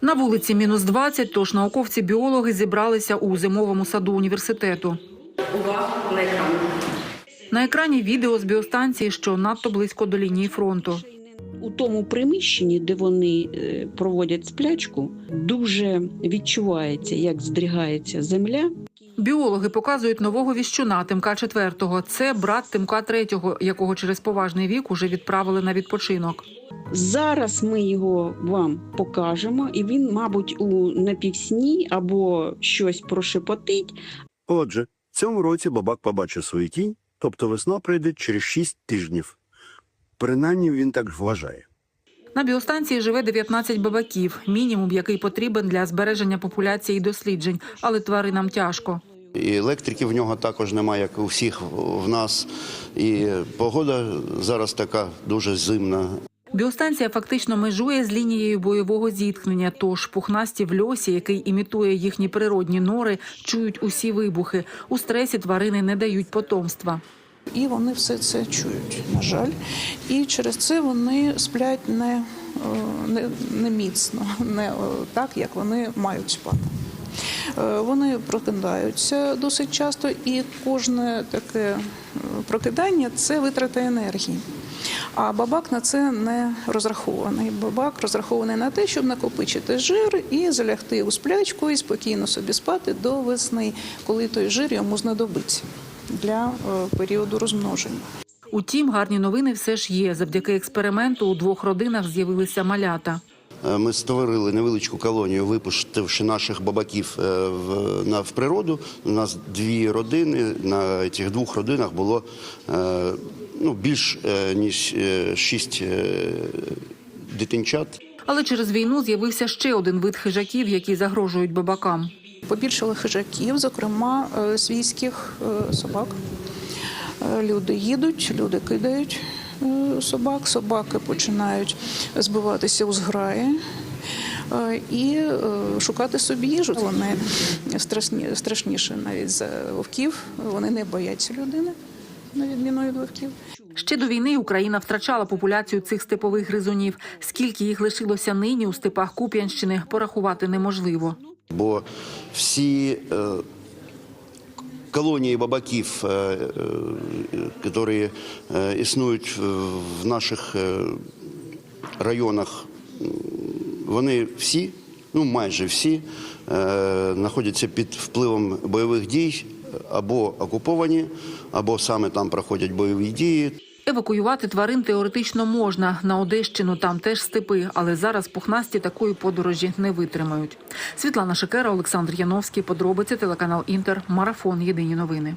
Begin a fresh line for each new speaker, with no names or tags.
На вулиці мінус 20, тож науковці-біологи зібралися у зимовому саду університету.
Увага на екран.
На екрані відео з біостанції, що надто близько до лінії фронту.
У тому приміщенні, де вони е, проводять сплячку, дуже відчувається, як здригається земля.
Біологи показують нового віщуна Тимка 4 Це брат Тимка 3 якого через поважний вік уже відправили на відпочинок.
Зараз ми його вам покажемо, і він, мабуть, у напівсні або щось прошепотить.
Отже, в цьому році бабак побачив свою тінь, тобто весна прийде через 6 тижнів. Принаймні він так вважає.
На біостанції живе 19 бабаків, мінімум, який потрібен для збереження популяції і досліджень, але тваринам тяжко.
І електрики в нього також немає, як у всіх в нас. І погода зараз така дуже зимна.
Біостанція фактично межує з лінією бойового зіткнення. Тож пухнасті в льосі, який імітує їхні природні нори, чують усі вибухи. У стресі тварини не дають потомства.
І вони все це чують, на жаль. І через це вони сплять не, е, не, не міцно, не е, так, як вони мають спати. Е, Вони прокидаються досить часто, і кожне таке е, прокидання це витрата енергії. А бабак на це не розрахований. Бабак розрахований на те, щоб накопичити жир і залягти у сплячку і спокійно собі спати до весни, коли той жир йому знадобиться для е, періоду розмноження.
Утім, гарні новини все ж є. Завдяки експерименту у двох родинах з'явилися малята.
Е, Ми створили невеличку колонію, випустивши наших бабаків е, в, природу. У нас дві родини. На цих двох родинах було е, ну, більш ніж шість дитинчат.
Але через війну з'явився ще один вид хижаків, які загрожують бабакам.
Побільшали хижаків, зокрема свійських собак. Люди їдуть, люди кидають собак, собаки починають збиватися у зграї. е, І е, шукати собі їжу. Вони страшні, страшніші навіть за вовків. Вони не бояться людини, на відміну від вовків.
Ще до війни Україна втрачала популяцію цих степових гризунів. Скільки їх лишилося нині у степах Куп'янщини, порахувати неможливо.
бо всі колонії бабаків, які е, існують в- в наших районах, вони всі, ну майже всі, знаходяться під впливом бойових дій або окуповані, або саме там проходять бойові дії.
Евакуювати тварин теоретично можна. На Одещину там теж степи, але зараз пухнасті такої подорожі не витримають. Світлана Шикера, Олександр Яновський. Подробиці телеканал Інтер. Марафон. Єдині новини.